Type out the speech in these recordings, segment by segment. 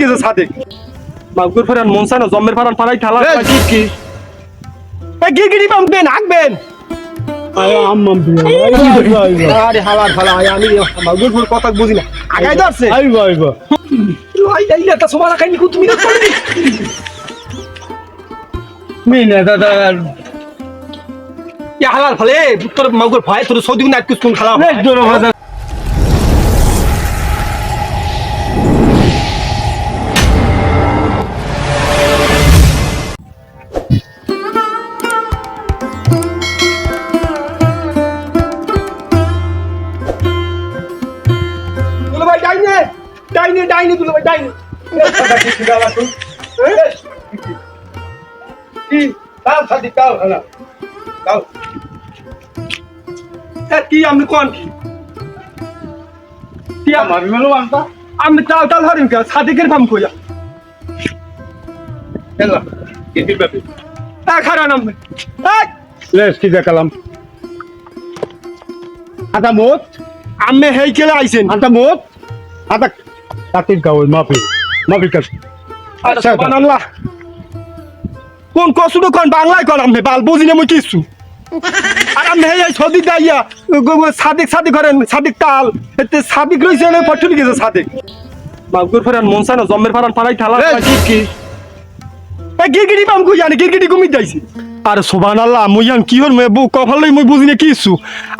গেছে সাথে মাগুর ফেরান না জম্মের ফারান ফারাই ঠালা কি? কি এ গিরগিরি পাম্পবেন হাঁকবেন আয় আম্মাম বিয়া আইবা আইবা আরে হালার ফালা আমি মাগুর ফুল কথা বুঝি না। আগাই ধরছে আইবা আইবা। আই আইলে তা সবার খাইনি তুমি মিনা দাদা। ইয়া হালার ফলে তোর মাগুর ভয় তোর সৌদি কোন খালা কি? কি? আমি মেলো আনতা? আমি তাল তাল হরিম কা সাদিকের ফাম কইয়া এলা। কি ব্যাপার তা খারা নাম লেস কি দেখালাম? আটা মোত? আমি হেই কেলে আইছেন। আটা মোত? আটা কাটির গাও মাফি মাফি আরে সুবহানাল্লাহ। কোন কসুটো কোন? বাংলায় কোন আমি বাল বুঝি না মই কিছু আর আমি হেই সদি দাইয়া সাদিক সাদিক করেন সাদিক তাল। এতে সাদিক রইছে না পটুলি গেছে সাদিক। মাগুর ফেরান মন না জম্মের ফারান ফারাই ঠালা কি কি? এ গিরগিরি পাম কই জানি গিরগিরি ঘুমি যাইছি। আরে সুবহানাল্লাহ মুই আন কি হল বউ কফল লই মুই বুঝি না কিছু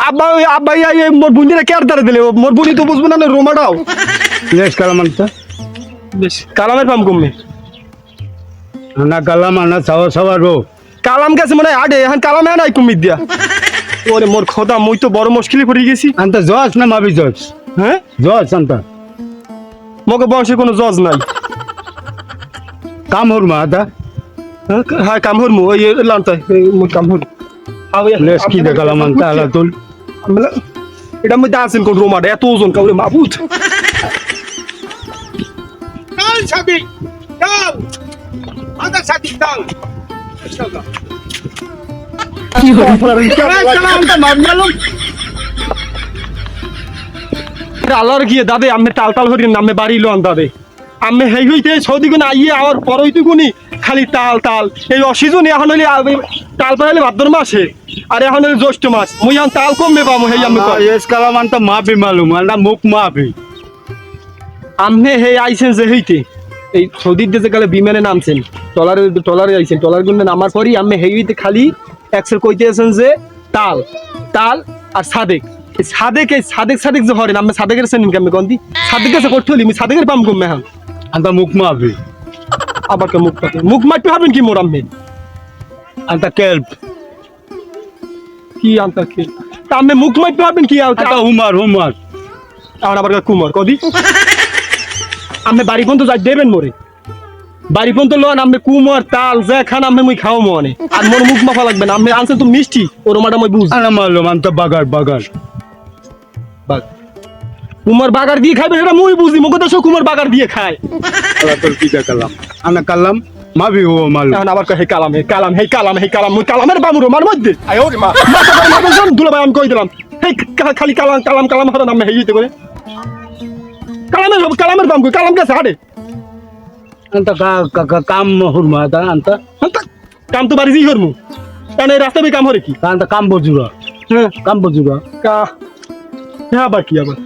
আব্বা আব্বা ইয়া মোর বুনিরা কেয়ার দাঁড়া দিলে মোর বুনি তো বুঝব না রোমাটাও। লেস কালাম আনতা বেশ কালামের পাম কমে। না কালাম আনা সাওয়া সাওয়া রো কালাম গেছে মানে আডে এখন কালামে নাই কুমির দিয়া? ওরে মোর খোদা মুই তো বড় মুশকিলে পড়ে গেছি। আনতা জজ না মাবি জজ? হ্যাঁ? জজ আনতা। মগে বংশে কোনো জজ নাই। কাম হর মা আদা। হ্যাঁ, হ্যাঁ কাম হর মু ওই লান্তা মুই কাম হর লেস কি দেখালাম আনতা আলা তুল। এটা মধ্যে আছেন কোন রোমাটা এত ওজন কাউরে মাবুত কাল। আল্লাহর গিয়ে দাদে আমি টাল টাল হরিন নামে বাড়ি লোন দাদে। আমি হেই হইতে সৌদি গুণ আইয়ে আওয়ার পর হইতে গুনি খালি তাল তাল এই অসিজন এখন হইলে আ- তাল পাইলে ভাদ্র মাসে আর এখন হইলে জ্যৈষ্ঠ মাস। মুই এখন তাল কমবে পাবো হেই আমি। লেস কালাম আনতা মাফি মালুম আনতা মুখ মাফি। আমনে হে আইছেন যে হইতে। এই সৌদির দেশে গেলে বিমানে নামছেন টলারে টলারে আইছেন টলার গুন্ডে নামার পরই আমি হে হইতে খালি একসের কইতে আছেন যে তাল তাল আর সাদেক। এই সাদেক এই সাদেক সাদেক যে হরেন আমি সাদেকের সেনিন কেমন গন্দি সাদেক কাছে করতে হলি আমি সাদেকের পাম কমবে হ্যাঁ আনতা মুখ মাফি আবার কে মুখ পাতে মুখ মারতে হবেন কি মোর আমি আনতা কেল্প। কি আনতা কি তা আমি মুখ মারতে হবেন কি আর আনতা হুমার হুমার। আমার আবার কুমার কদি আমি বাড়ি পর্যন্ত যাই দেবেন মোরে। বাড়ি পর্যন্ত লোন আমি কুমার তাল যে খান আমি মুই খাও মনে আর মোর মুখ মাফা লাগবে না। আমি আনছেন তো মিষ্টি ওর মাটা মই বুঝ। আনা মালুম আনতা বাগার বাগার। কুমার বাগার দিয়ে খাইবে সেটা মুই বুঝি। মুখ দেশ কুমার বাগার দিয়ে খায়। আলা তোর কি দেখালাম আনা কালাম মাফি ও মাল এখন আবার কয় হে কালাম হে কালাম হে কালাম হে কালাম মুই কালামের বামুর মার মধ্যে। আয় ওরে মা। মাথা গরম হবে শোন, দুলা ভাই আমি কই দিলাম। হে খালি কালাম কালাম কালাম হরে নামে হেইতে করে। কালামের কালামের বাম কই? কালাম গেছে হাড়ে আনতা কা- কা- কা- কাম হুরমা আদা আনতা। কাম তো বাড়ি জি করমু কারণ এই রাস্তা বি কাম হরে কি? আনতা কাম বজুরা। হ্যাঁ। কাম বজুরা। কা। হ্যাঁ আবার কি আবার?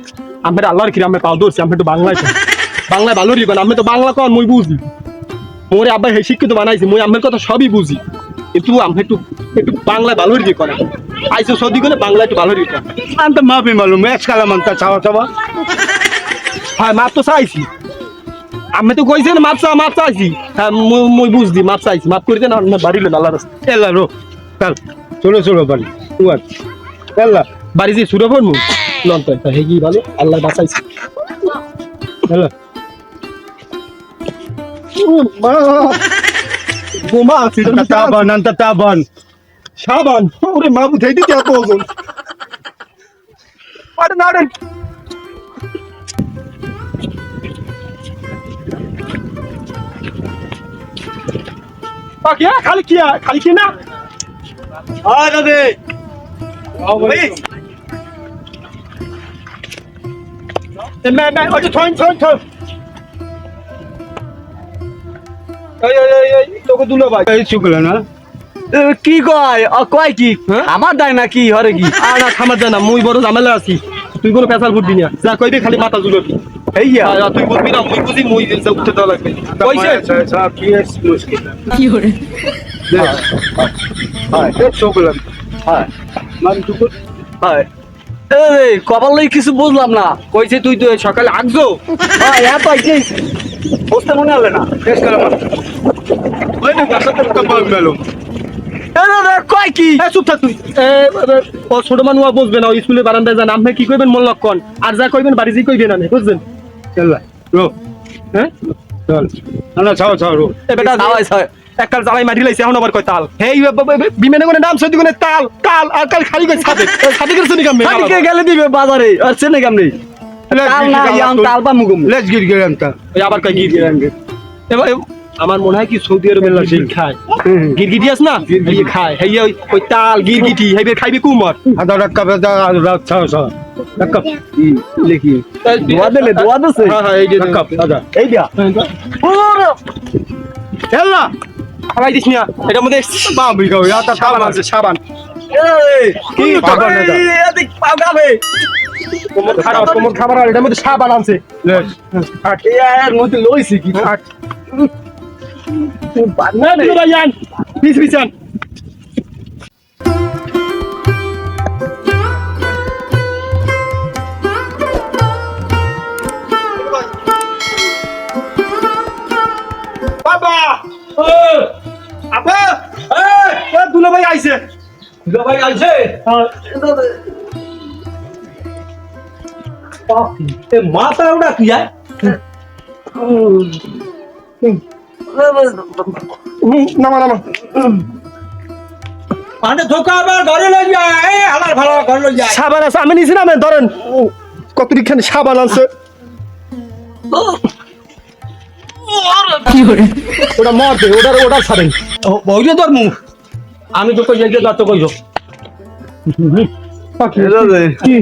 আমি আল্লাহর কিরে আমি পাও ধরছি আমি তো বাংলায়। বাংলায় ভালো রিবেন আমি তো বাংলা কন মুই বুঝি। মোরে আব্বা হে শিক্ষিত বানাইছি মুই আমার কথা সবই বুঝি। কিন্তু আমি একটু একটু বাংলায় ভালো রিয়ে করে আইসো সদি করে বাংলা একটু ভালো করে আনতা মাফি মালুম এস কালাম আনতা চাওয়া চাওয়া। হ্যাঁ মাপ তো চাইছি। আমি তো কইছেন মাপ চা মাপ চাইছি। হ্যাঁ মুই বুঝদি মাপ চাইছি। মাপ করে দেন আমার বাড়ি লোন আল্লাহর রাস্তায়। এলা রো কাল। চলো চলো বাড়ি। তুয়ার এলা। বাড়ি যে সুরে পড়মু লন তো একটা হেগি ভালো আল্লাহ বাঁচাইছি। এলা। বোমা আছে তাবান আনতা তাবান। সাবান ওরে মা বুঝাই দিতে এত ওজন। আরে না বাকি হ্যাঁ, খালি কি খালি কি না? আয় দাদে। মে মে ওই এই এই এই এই তোকে দুলো ভাই। এই শুকলে না? কি কয়? অ, কয় কি? হ্যাঁ? আমার দায় না কি হরে কি? আর না খামার দে না মুই বড় ঝামেলা আছি। তুই কোনো পেশাল ফুটবি না। যা কইবি খালি মাথা জুলবি এই ইয়া। তুই বলবি না মুই বুঝি মুই যে উঠতে দেওয়া লাগবে। কইছে? সাহেব কি এস মুশকিল? কি hore হ্যাঁ এই শুকলে হ্যাঁ মান শুকল হয় কপাল লই কিছু বুঝলাম না। কইছে তুই তো সকালে আগজো হ্যাঁ আইছে বুঝতে মনে হলে না শেষ করে ওই না গাছটা কপাল মেলো এ, এ, এ, কয় কি? চুপ থাক তুই। ছোট মানুষ বুঝবে না স্কুলে বারান্দায় যান আপনি কি কইবেন মন লক্ষণ আর যা কইবেন বাড়ি যে কইবেন না বুঝছেন? চল রো। হ্যাঁ? চল। না ছাও ছাও রো। এ বেটা খাওয়াই ছয় একটা জ্বালাই মারি লাইছে এখন আবার কয় তাল? হেই বিমানে কোনে নাম সত্যি কোনে তাল তাল আর কাল খালি কই সাদে সাদে করে শুনি কামে কালকে গেলে দিবে বাজারে? আর চেনে কেমনি তাল না ইয়াম তাল বা মুগুম লেটস গিট গেলাম তা ওই আবার কয় গির এবার এ- আমার মনে হয় কি সৌদি আরবে গির খায়। গিরগিটি আছে না? খায়। হেই ওই ওই তাল গিরগিটি হেই খাইবে কুমার আদা রাক্কা বেদা রাত ছাও ছাও রাক্কা লিখি দোয়া দিলে দোয়া দিছে? হ্যাঁ হ্যাঁ এই যে রাক্কা আদা এই দিয়া। হেল্লা! খালাই দিস না এটার মধ্যে বা বিগাও ইয়া তা সাবান আছে সাবান। কি খাবার না এদিক পাগাবে কোমর খারাপ কোমর খাবার আর এটার মধ্যে সাবান আছে লেটস এর মধ্যে লইছে কি? না রে ভাইয়ান পিস পিসান আইছে। ভাই আইছে? এ মাথা ওটা কি যায় নামা নামা মানে ধোকা আবার ঘরে লই যায়। এই হালার ভালো ঘরে লই যায়। সাবান আছে আমি নিছি না আমি ধরেন। কতদিখানি সাবান আছে। কি hore ওটা মরবে ওটার ওটার ছাড়েন বইলে তোর মুখ। আমি তো কই যাই যত কইছো কি?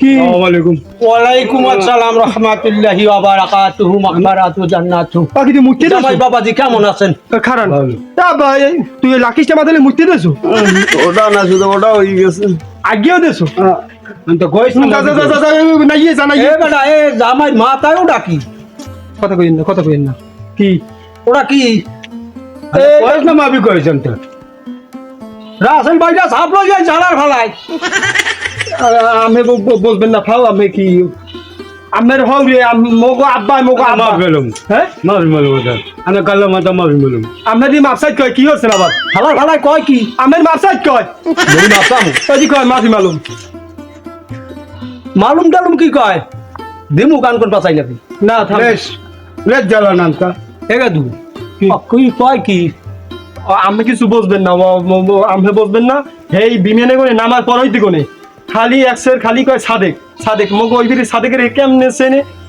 কি? আসসালামু আলাইকুম ওয়ালাইকুম আসসালাম রহমাতুল্লাহি ওয়া বারাকাতুহু মাগফিরাতু জান্নাতু। পাখি তুই মুক্তি দেছো জামাই বাবাজি কেমন আছেন? খারান। ভালো। তা ভাই তুই লাকিসটা মাথালে মুক্তি দেছো ওটা না শুধু ওটা হয়ে গেছে। আগেও দেছো আমি তো কইছ যা যা যা যা যা না ইয়ে জানা এ ইয়ে। বেটা এ জামাই মাথায় ওটা কি কথা কইন না কথা কইন না। কি? ওটা কি? কইছ না মাবি কইছেন তো রাসেল ভাইটা সাপ লই যায় ঝালার ফালাই আমি বলবেন না খাও আমি কি আমের হও রে আম- মগো আব্বা মগো আব্বা। গেলাম হ্যাঁ? মাফ ওটা আমি কালো মাথা মাফি গেলাম আমের দি মাপসাইড কয় কি হচ্ছে আবার হালার ফালাই কয় কি? আমের মাপসাইড কয়? বই মাপাম ওই কয় মাফি মালুম। মালুম টালুম কি কয়? দিমু কান কোন পাসাই নাকি? না থাম। লেস লেস জ্বালা নামতা। এগে দু। কি কয় কি? আমি কিছু না আমি না। হেই, বিমানে করে নামার দিগনে খালি একশের খালি কয় সাদেক। সাদেক, মগ ওই দিকে সাদেকের কেমনে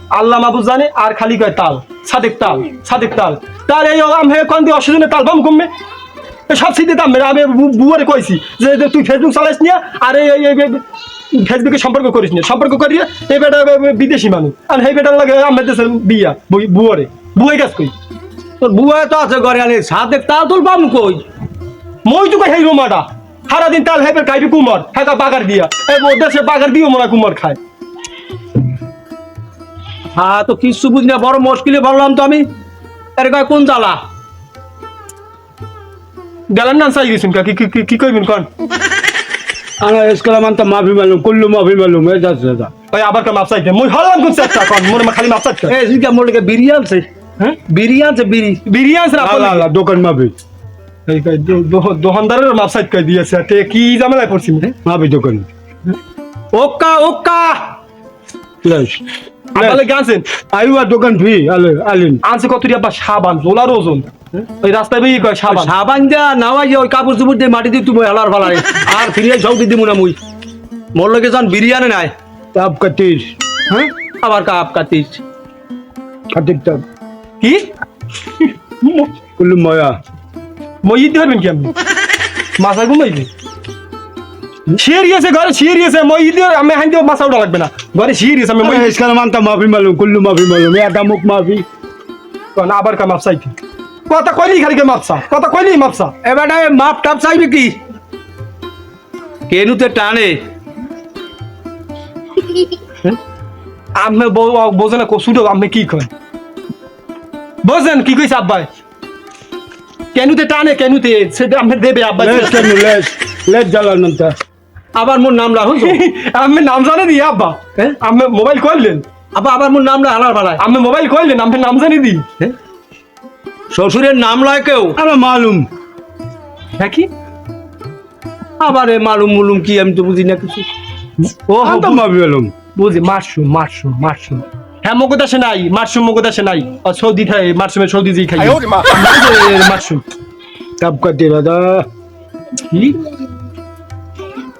আল্লাহ মাবু জানে, আর খালি কয় তাল। সাদেক তাল সাদেক তাল। তার এই কোন অসুজনে তাল বাম কমবে সব সিদ্ধি দাম আমি বুয়ারে কইছি যে তুই ফেসবুক চালাইস নিয়া, আর এই, এই- এই ফেসবুকে সম্পর্ক করিস না সম্পর্ক করিয়ে, এই বেটা বিদেশি মানুষ। আর সেই বেটার লাগে আমার দেশের বিয়া বুয়ারে। বুয়াই কাজ কই? তোর বুয়া তো আছে ঘরে আনি সাথে তুল পাম কই? মই তো সেই রোমাটা সারাদিন তাল হেপে খাইবি কুমার হেকা বাগার দিয়া। এই দেশে বাগার দিও মনে কুমার খায়। হ্যাঁ তো কিছু বুঝি না বড় মুশকিলে বললাম তো আমি। এর কয় কোন জ্বালা? গেলেন না চাই গেছেন কি কি- কইবেন কোন? আমি এসকালা মানতা মাফি মালুম কুল্লু মাফি মালুম এ যা যা ওই আবার কা মাপ চাইতে মই হলাম কোন চারটা কোন? মোর খালি মাপ চাইতে। এ জিকা মোর লেগে বিড়ি আনছে। হ্যাঁ? বিড়ি আনছে বিড়ি। বিরিয়ানি না আলা আলা দোকান দো- দোকানদারের মাপ চাইতে কই দিয়েছে তে কি ঝামেলায় পড়ছি? রে মাফি দোকান। ওক্কা ওক্কা লেস আপালে গেছেন আইবা দোকান ফি আলে আলিন। আনছে কত আব্বা সাবান জোলার ওজন। ওই রাস্তায় বেরিয়ে কয় সাবান? সাবান যা নাওয়াই ওই কাপড় চুপড় দিয়ে মাটি দিয়ে তুমি হেলার ফালাই আর ফিরিয়ে সব দিদি মুনা মুই। মোর লগে যখন বিরিয়ানি নাই তাপ কাতিস হ্যাঁ? আবার কাপ কাটিস। তাপ কি? কুল্লু ময়া মই দিতে পারবেন কি আপনি মাথা ঘুমাইবে? শিয়ারি আছে ঘরে শিয়ারি আছে মই দিয়ে আমি হান দিয়ে মাথা উঠা লাগবে না। ঘরে শিয়ারি আছে আমি মই এসকালা মানতা মাফি মালুম কুল্লু মাফি মালুম এটা মুখ মাফি। কোন আবার কা মাপ চাইতে। কথা কইলি খালি কে মাপসা কথা কইলি মাপসা এবারে মাপ টাপ চাইবে কি? কেনুতে টানে। আমি বোঝে না কসুটো আমি কি কই বোঝেন কি কইছে আব্বাই? কেনুতে টানে কেনুতে সেটা আমি দেবে আব্বাই। লেজ কেন লেজ লেজ জ্বালানো তা আবার মোর নাম রাহুল আমি নাম জানে দি আব্বা। হ্যাঁ? আমি মোবাইল কইলেন। আবার আবার মোর নাম হালার ফালায় আমি মোবাইল কইলেন আমি নাম জানি দি। শ্বশুরের নাম লয় কেউ? আমার মালুম। হ্যাঁ কি? আবার এ মালুম মুলুম কি আমি তো বুঝি না কিছু। ও আমি তো বলুম বুঝি মাশরুম মাশরুম মাশরুম হ্যাঁ মগো দেশে নাই মাশরুম মগো দেশে নাই। সৌদি খাই মাশরুমে সৌদি যেই খাই। মাশরুম। কাপ কাটি দাদা। কি?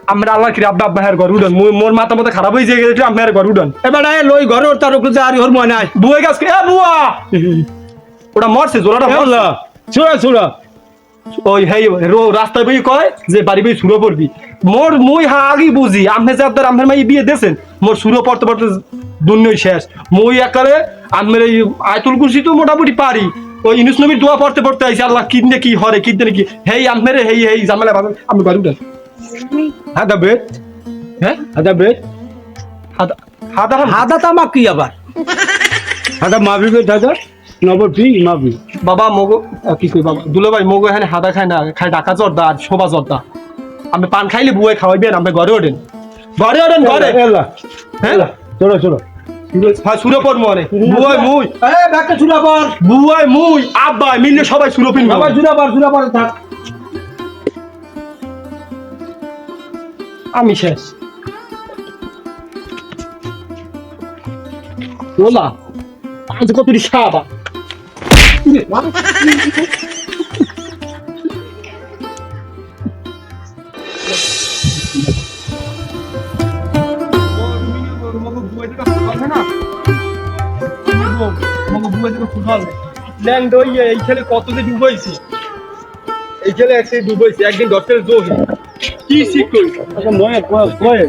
আমরা আল্লাহ কিরে আব্বা আব্বা হ্যার ঘর উডন। মোর- মাথা মাথা খারাপ হয়ে যায় আমি হ্যার ঘর উডন। এবারে লই ঘরে তার উপরে আরি হর ময় নাই। বুয়ে গাছ এ বুয়া! ওটা মরছে ছোড়া ছোড়া। ওই হেই রাস্তায় বই কয় যে বাড়ি বই সুরো পড়বি। মোর মুই হা আগেই বুঝি আমনে যে আপনার আমের মাই বিয়ে দেছেন মোর সুরো পড়তে পড়তে দুনিয়াই শেষ। মুই একালে আমের এই আয়তুল কুরসি তো মোটামুটি পারি। ওই ইনুস নবীর দোয়া পড়তে পড়তে আইছি আল্লাহ কিদনে কি হরে কিদনে কি? হেই আমের হেই হেই জামালা বাজান আমি বাড়ি উঠেন। হাদা বেট হ্যাঁ হাদা বেট হাদা হাদা হাদা তামাক কি আবার? হাদা মাফি বেট হাদা ফি মাফি বাবা মগো কি কই বাবা? দুলো ভাই মগো এখানে হাদা খায় না খায় ডাকা জর্দা আর শোভা জর্দা। আমি পান খাইলে বুয়ে খাওয়াইবেন আমি ঘরে ওঠেন। ঘরে ওঠেন ঘরে। এলা হ্যাঁ? ছোড়া ছোড়া হ্যাঁ সুরো মরে বুয়াই মুই। এ ব্যাগটা চুলা বুয়াই মুই আব্বা মিললে সবাই সুরো পিন সবাই চুলা পর থাক। আমি শেষ। ওলা আজ কত সাবা এই খেলে কত যে ডুবাইছি? এই খেলে একসাথে ডুবাইছি একদিন ডক্টর জোহি কি শিখ করি আচ্ছা ময়ে কয়ে কয়ে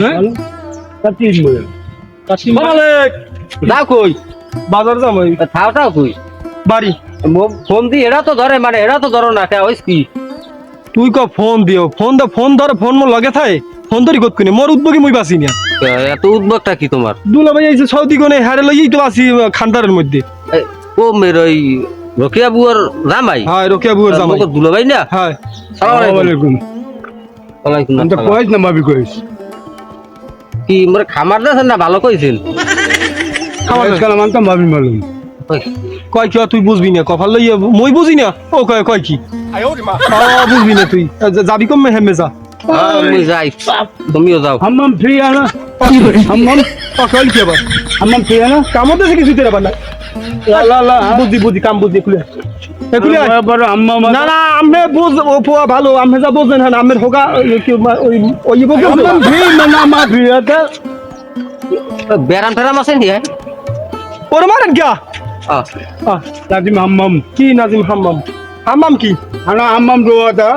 হ্যাঁ? মালিক যাও কই? বাজার যাম ওই থাওটাও কই? বাড়ি। ফোন দি এরা তো ধরে মানে এরা তো ধরো না কে কি? তুই ক ফোন দিও ফোন দা ফোন ধর ফোন মোর লগে থাই। ফোন ধরি কত কিনে মোর উদ্যোগী মুই বাসি না। এত উদ্যোগটা কি তোমার? দুলা ভাই এই যে সৌদি কোনে হারে লইই তো আসি খান্দারের মধ্যে। ও মের ওই রকিয়া বুয়ার জামাই? হ্যাঁ রকিয়া বুয়ের জামাই। আমাকে দুলাভাই না? হ্যাঁ। সালাম আলাইকুম। ওয়ালাইকুম আমি তো আসসালাম। কয়েস না মাফি কয়েস কি মোর খামার না ভালো কইছেন? খাবার কয়েস কালাম আনতাম মাফি মালুম কয় কি তুই বুঝবি না? কপাল লইয়া মই বুঝি না? ও কয় কয় কি? বুঝবি না তুই। যাবি কম হেমে যা। আমি যাই। তুমিও যাও। হাম্মাম ফ্রি আনা হাম্মাম? কয় কি আবার? হাম্মাম ফ্রি আনা কামতে থেকে সুইতে রাবার না? লা লা বুদ্ধি বুদ্ধি কাম বুদ্ধি খুলে না না আমি বুঝ ও পোয়া ভালো আমি যা বুঝেন হ্যাঁ আমের হোগা ওই কি ওই হাম্মাম ফ্রি না মাফি এটা বেরাম টেরাম আছে নি ওর মারেন আহ, নাজিম হাম্মাম। কি নাজিম হাম্মাম? হাম্মাম কি? আনা হাম্মাম রোয়াটা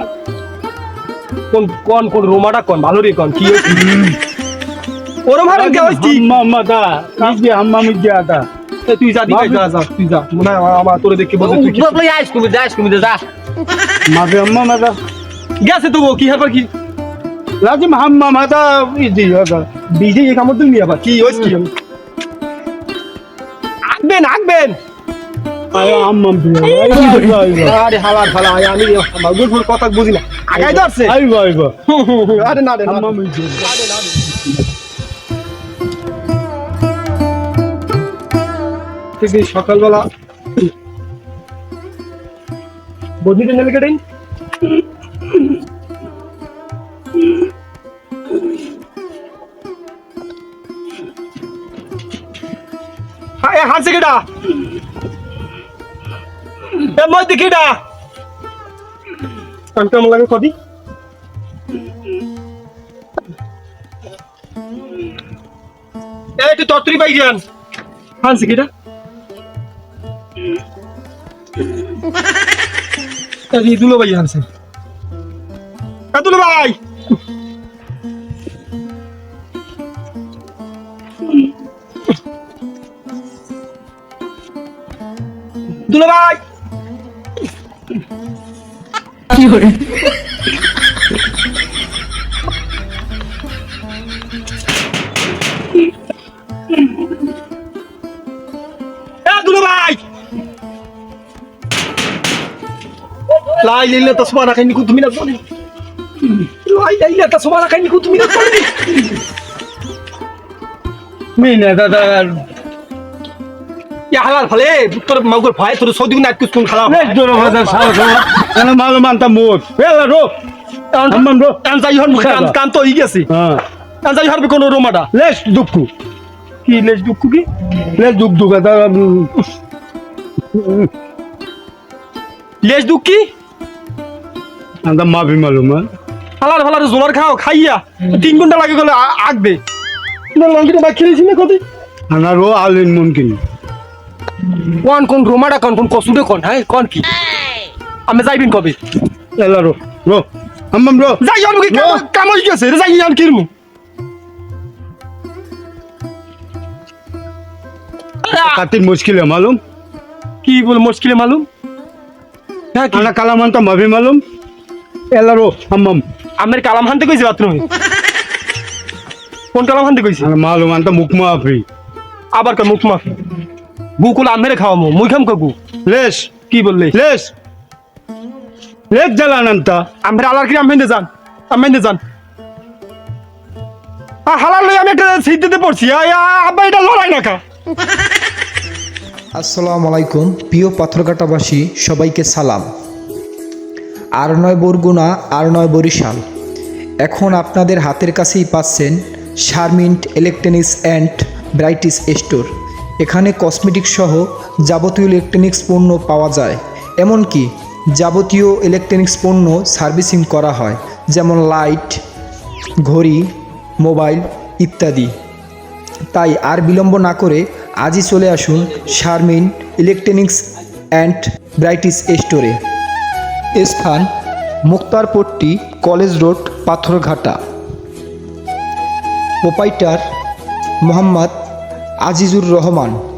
কোন কোন কোন রোমাটা কোন? ভালো রে কোন? কি হইছে? ওর মারেন কে হইছি হাম্মাম মাতা ইজি হাম্মাম ইজি আটা এ, তুই যা দিকে যা যা তুই যা। মনে আমার- তোরে দেখে বলতে তুই কি লই আইস তুমি যাইস তুমি যা। মাফি হাম্মাম মাতা গেছে তো কি হারবার কি? লাজিম হাম্মাম মাতা ইজি আটা বিজে এই কামড় তুমি আবার। কি হইছে কি? আঁকবেন আঁকবেন আরে হালার ফালা আমি মাগুর কথা বুঝি না। আগাই ধরছে আইবা আইবা। আরে না রে ঠিক আছে সকালবেলা। বদিতে নেলে কেটেন হ্যাঁ হাসে কেটা এ মই দেখি ডা কামটা লাগে কদি এই তুই তত্রি পাই যান হাসে এই দুলো ভাই হাসে এ দুলো ভাই এ দুলা ভাই লাই লাইলা তা সুবহানা কাইনি কু তুমি না জানি লাই লাইলা তা সুবহানা কাইনি কু তুমি না জানি মিনে দাদা ইয়া হালাল ফলে তোর মাগুর ভাই তোর সৌদি গুণ আটকুস কোন খালা লেস দূর হাজার সাল এনে মালুম আনতা মুখ এলা রো। আম্মাম রো। কান যাই হন কান কান তো ই গেছে। হ্যাঁ। কান যাই হরবে কোন রোমাটা লেস দুঃখু। কি দুঃখ কি? লেস দুঃখ দুঃখ। দাদা লেজ দুঃখ কি? আনতা মাফি মালুম হ্যাঁ। জোলার খাও খাইয়া। তিন ঘণ্টা লাগে গেলে আগবে না লঙ্কিটা বা খেয়েছি না কদি? আনা রো আলিন মুনকিন কোন। কোন কোন রোমাডা কোন কোন কসুডে কোন হ্যাঁ কোন কি? আমি যাই বিন কবে? এলা রো রো আমম রো। যাই আমি কি কাম হই গেছে রে যাই আমি কিরমু? মুশকিল হে মালুম। কি বল মুশকিলে মালুম? হ্যাঁ কালা কালামান তো মাভি মালুম। এলা রো আম্মাম আমের কালামহান তো কইছে বাথরুমে? কোন কালামহান তো কইছে? মালুম আনতা মুখ মাফি। আবার কই মুখ মাফি? বুকুল আমেরে খাওয়ামু মুই খাম কগু। লেস। কি বললে? লেস। লেস জ্বালান আনতা আমের আলার কি আমেন্দে যান আমেন্দে যান। আ হালাল লই আমি একটা সিট দিতে পড়ছি আব্বা এটা লড়াই না কা আসসালামু আলাইকুম প্রিয় পাথরঘাটাবাসী সবাইকে সালাম। আর নয় বরগুনা আর নয় বরিশাল। এখন আপনাদের হাতের কাছেই পাচ্ছেন শারমিন্ট ইলেকট্রনিক্স অ্যান্ড ব্রাইটিস স্টোর এখানে কসমেটিক সহ যাবতীয় ইলেকট্রনিক্স পণ্য পাওয়া যায়। এমনকি যাবতীয় ইলেকট্রনিক্স পণ্য সার্ভিসিং করা হয়, যেমন লাইট ঘড়ি মোবাইল ইত্যাদি। তাই আর বিলম্ব না করে আজই চলে আসুন শারমিন ইলেকট্রনিক্স অ্যান্ড ব্রাইটিস স্টোরে স্থান Muktarpatti college road, Patharghata. Proprietor Mohammad Azizur Rahman.